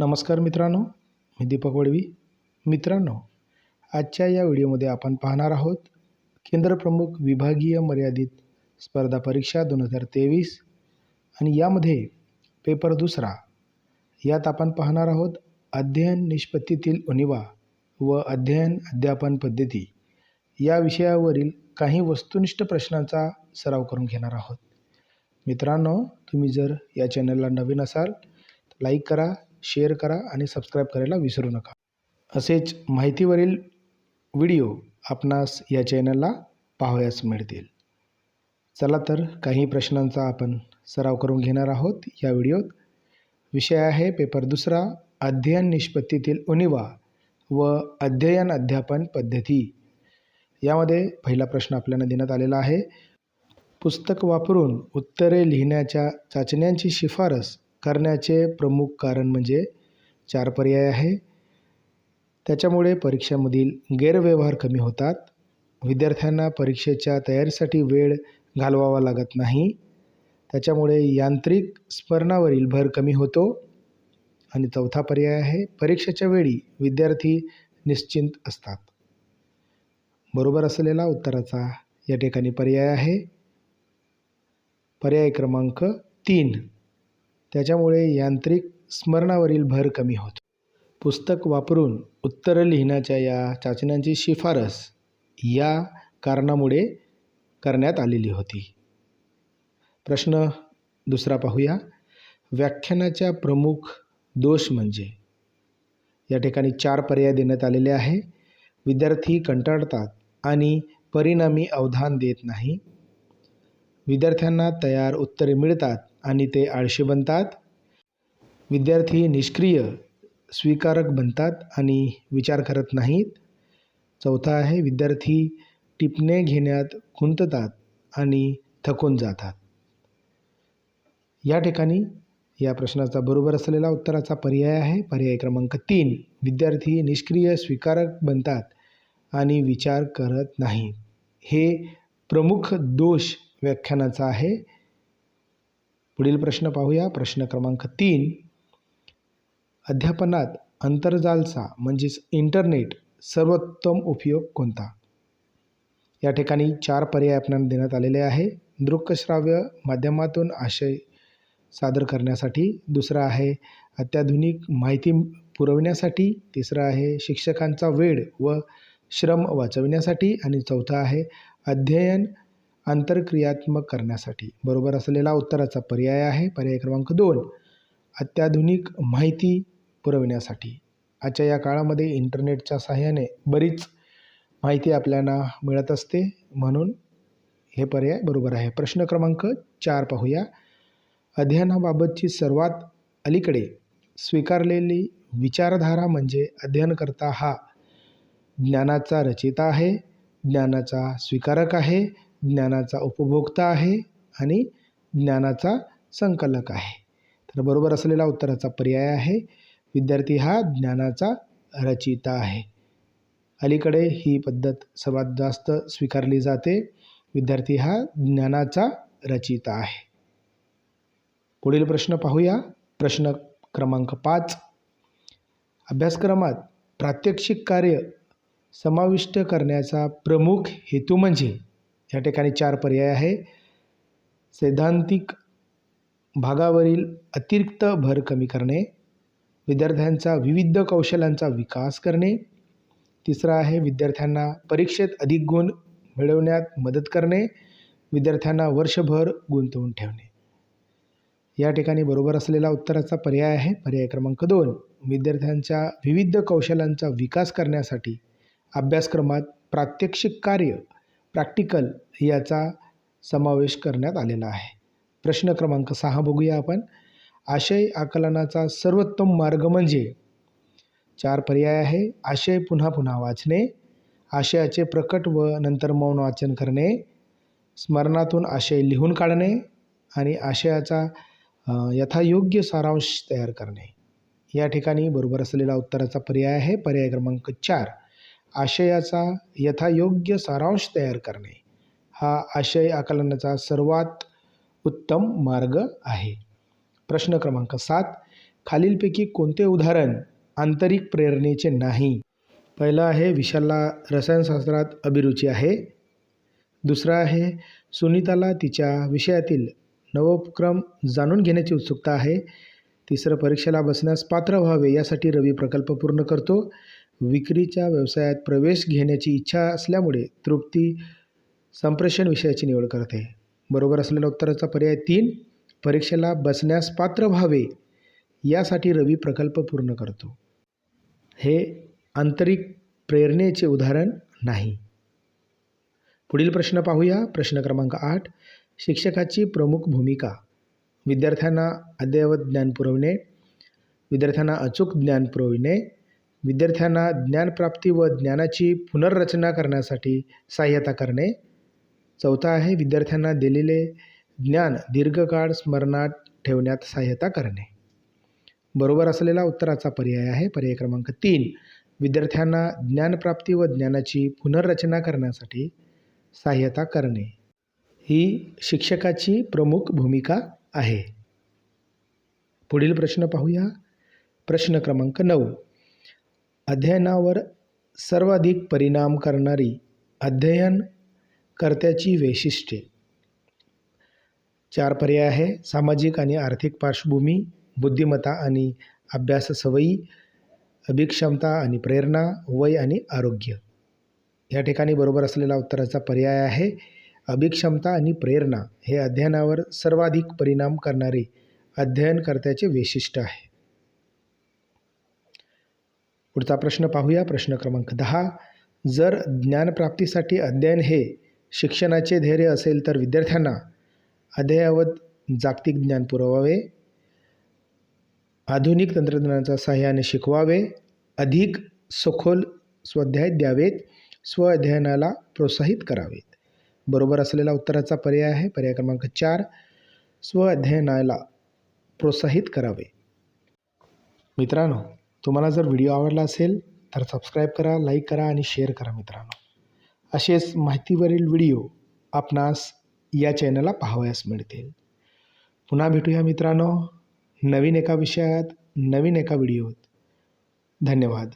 नमस्कार मित्रांनो मी दीपक वडवी. मित्रांनो आजच्या या व्हिडिओमध्ये आपण पाहणार आहोत केंद्रप्रमुख विभागीय मर्यादित स्पर्धा परीक्षा दोन हजार तेवीस आणि यामध्ये पेपर दुसरा. यात आपण पाहणार आहोत अध्ययन निष्पत्तीतील उणिवा व अध्ययन अध्यापन पद्धती. या विषयावरील काही वस्तुनिष्ठ प्रश्नांचा सराव करून घेणार आहोत. मित्रांनो तुम्ही जर या चॅनलला नवीन असाल तर लाईक करा शेअर करा आणि सबस्क्राईब करायला विसरू नका. असेच माहितीवरील व्हिडिओ आपणास या चॅनलला पाहावयास मिळतील. चला तर काही प्रश्नांचा आपण सराव करून घेणार आहोत या व्हिडिओत. विषय आहे पेपर दुसरा अध्ययन निष्पत्तीतील उणिवा व अध्ययन अध्यापन पद्धती. यामध्ये पहिला प्रश्न आपल्याला देण्यात आलेला आहे. पुस्तक वापरून उत्तरे लिहिण्याच्या चाचण्यांची शिफारस करण्याचे प्रमुख कारण म्हणजे चार पर्याय आहे. त्याच्यामुळे परीक्षेमधील गैरव्यवहार कमी होतात. विद्यार्थ्यांना परीक्षेच्या तयारीसाठी वेळ घालवावा लागत नाही. त्याच्यामुळे यांत्रिक स्मरणावरील भर कमी होतो. आणि चौथा पर्याय आहे परीक्षेच्या वेळी विद्यार्थी निश्चिंत असतात. बरोबर असलेला उत्तराचा या ठिकाणी पर्याय आहे. पर्याय क्रमांक तीन. त्याच्यामुळे यांत्रिक स्मरणावरील भर कमी होतो. पुस्तक वापरून उत्तरं लिहिण्याच्या या चाचण्यांची शिफारस या कारणामुळे करण्यात आलेली होती. प्रश्न दुसरा पाहूया. व्याख्यानाच्या प्रमुख दोष म्हणजे या ठिकाणी चार पर्याय देण्यात आलेले आहे. विद्यार्थी कंटाळतात आणि परिणामी अवधान देत नाही. विद्यार्थ्यांना तयार उत्तरे मिळतात. आणि ते आळशी बनतात. विद्यार्थी निष्क्रिय स्वीकारक बनतात आणि विचार करत नाहीत. चौथा आहे विद्यार्थी टिपणे घेण्यात खुंततात आणि थकून जातात. या ठिकाणी या प्रश्नाचा बरोबर असलेला उत्तराचा पर्याय आहे. पर्याय क्रमांक तीन विद्यार्थी निष्क्रिय स्वीकारक बनतात आणि विचार करत नाहीत. हे प्रमुख दोष व्याख्यानाचा आहे. पुढील प्रश्न पाहूया. प्रश्न क्रमांक तीन. अध्यापनात आंतरजालचा म्हणजेच इंटरनेट सर्वोत्तम उपयोग कोणता? या ठिकाणी चार पर्याय आपल्याला देण्यात आलेले आहे. दृकश्राव्य माध्यमातून आशय सादर करण्यासाठी. दुसरा आहे अत्याधुनिक माहिती पुरवण्यासाठी. तिसरा आहे शिक्षकांचा वेळ व श्रम वाचविण्यासाठी. आणि चौथा आहे अध्ययन आंतरक्रियात्मक करण्यासाठी. बरोबर असलेला उत्तराचा पर्याय आहे. पर्याय क्रमांक दोन अत्याधुनिक माहिती पुरविण्यासाठी. आजच्या या काळामध्ये इंटरनेटच्या सहाय्याने बरीच माहिती आपल्याला मिळत असते. म्हणून हे पर्याय बरोबर आहे. प्रश्न क्रमांक चार पाहूया. अध्ययनाबाबतची सर्वात अलीकडे स्वीकारलेली विचारधारा म्हणजे अध्ययनकर्ता हा ज्ञानाचा रचिता आहे. ज्ञानाचा स्वीकारक आहे. ज्ञानाचा उपभोक्ता आहे आणि ज्ञानाचा संकलक आहे. तर बरोबर असलेला उत्तराचा पर्याय आहे. विद्यार्थी हा ज्ञानाचा रचिता आहे. अलीकडे ही पद्धत सर्वात जास्त स्वीकारली जाते. विद्यार्थी हा ज्ञानाचा रचिता आहे. पुढील प्रश्न पाहूया. प्रश्न क्रमांक पाच. अभ्यासक्रमात प्रात्यक्षिक कार्य समाविष्ट करण्याचा प्रमुख हेतू म्हणजे या ठिकाणी चार पर्याय आहे. सैद्धांतिक भागावरील अतिरिक्त भर कमी करणे विद्यार्थ्यांचा विविध कौशल्यांचा विकास करणे. तिसरा आहे विद्यार्थ्यांना परीक्षेत अधिक गुण मिळवण्यात मदत करणे विद्यार्थ्यांना वर्षभर गुंतवून ठेवणे. या ठिकाणी बरोबर असलेला उत्तराचा पर्याय आहे. पर्याय क्रमांक दोन विद्यार्थ्यांच्या विविध कौशल्यांचा विकास करण्यासाठी अभ्यासक्रमात प्रात्यक्षिक कार्य प्रॅक्टिकल याचा समावेश करण्यात आलेला आहे. प्रश्न क्रमांक सहा बघूया आपण. आशय आकलनाचा सर्वोत्तम मार्ग म्हणजे? चार पर्याय आहे. आशय पुन्हा पुन्हा वाचणे. आशयाचे प्रकट व नंतर मौन वाचन करणे. स्मरणातून आशय लिहून काढणे. आणि आशयाचा यथायोग्य सारांश तयार करणे. या ठिकाणी बरोबर असलेला उत्तराचा पर्याय आहे. पर्याय क्रमांक चार. आशयाचा यथायोग्य सारांश तयार करणे हा आशय आकलनाचा सर्वात उत्तम मार्ग आहे. प्रश्न क्रमांक सात खालीलपैकी कोणते उदाहरण आंतरिक प्रेरणेचे नाही? पहिलं आहे विशालला रसायनशास्त्रात अभिरुची आहे. दुसरं आहे सुनीताला तिच्या विषयातील नवोपक्रम जाणून घेण्याची उत्सुकता आहे. तिसरं परीक्षेला बसण्यास पात्र व्हावे यासाठी रवी प्रकल्प पूर्ण करतो. विक्रीच्या व्यवसायात प्रवेश घेण्याची इच्छा असल्यामुळे तृप्ती संप्रेषण विषयाची निवड करते. बरोबर असलेल्या उत्तराचा पर्याय तीन परीक्षेला बसण्यास पात्र व्हावे यासाठी रवी प्रकल्प पूर्ण करतो. हे आंतरिक प्रेरणेचे उदाहरण नाही. पुढील प्रश्न पाहूया. प्रश्न क्रमांक आठ शिक्षकाची प्रमुख भूमिका. विद्यार्थ्यांना अद्ययावत ज्ञान पुरवणे विद्यार्थ्यांना अचूक ज्ञान पुरविणे विद्यार्थ्यांना ज्ञानप्राप्ती व ज्ञानाची पुनर्रचना करण्यासाठी सहाय्यता करणे. चौथा आहे विद्यार्थ्यांना दिलेले ज्ञान दीर्घकाळ स्मरणात ठेवण्यात सहाय्यता करणे. बरोबर असलेला उत्तराचा पर्याय आहे पर्याय क्रमांक तीन. विद्यार्थ्यांना ज्ञानप्राप्ती व ज्ञानाची पुनर्रचना करण्यासाठी सहाय्यता करणे. ही शिक्षकाची प्रमुख भूमिका आहे. पुढील प्रश्न पाहूया. प्रश्न क्रमांक नऊ. अध्ययनावर सर्वाधिक परिणाम करणारी अध्ययन कर्त्याची वैशिष्ट्ये. चार पर्याय आहे. सामाजिक आणि आर्थिक पार्श्वभूमी बुद्धिमत्ता आणि अभ्यास सवयी अभिक्षमता आणि प्रेरणा वय आणि आरोग्य. या ठिकाणी बरोबर असलेला उत्तराचा पर्याय आहे. अभिक्षमता आणि प्रेरणा हे अध्ययनावर सर्वाधिक परिणाम करणारे अध्ययनकर्त्याचे वैशिष्ट्य आहे. पुढचा प्रश्न पाहूया. प्रश्न क्रमांक दहा. जर ज्ञानप्राप्तीसाठी अध्ययन हे शिक्षणाचे ध्येय असेल तर विद्यार्थ्यांना अद्ययावत जागतिक ज्ञान पुरवावे. आधुनिक तंत्रज्ञानाच्या सहाय्याने शिकवावे. अधिक सखोल स्वाध्याय द्यावेत. स्वअध्ययनाला प्रोत्साहित करावेत. बरोबर असलेला उत्तराचा पर्याय आहे. पर्याय क्रमांक चार. स्वअध्ययनाला प्रोत्साहित करावे. मित्रांनो तुम्हाला जर व्हिडिओ आवडला असेल तर सबस्क्राईब करा लाईक करा आणि शेअर करा मित्रांनो. असेच माहितीवरील व्हिडिओ आपणास या चॅनलला पाहावयास मिळतील. पुन्हा भेटूया मित्रांनो. नवीन एका विषयात नवीन एका व्हिडिओत. धन्यवाद.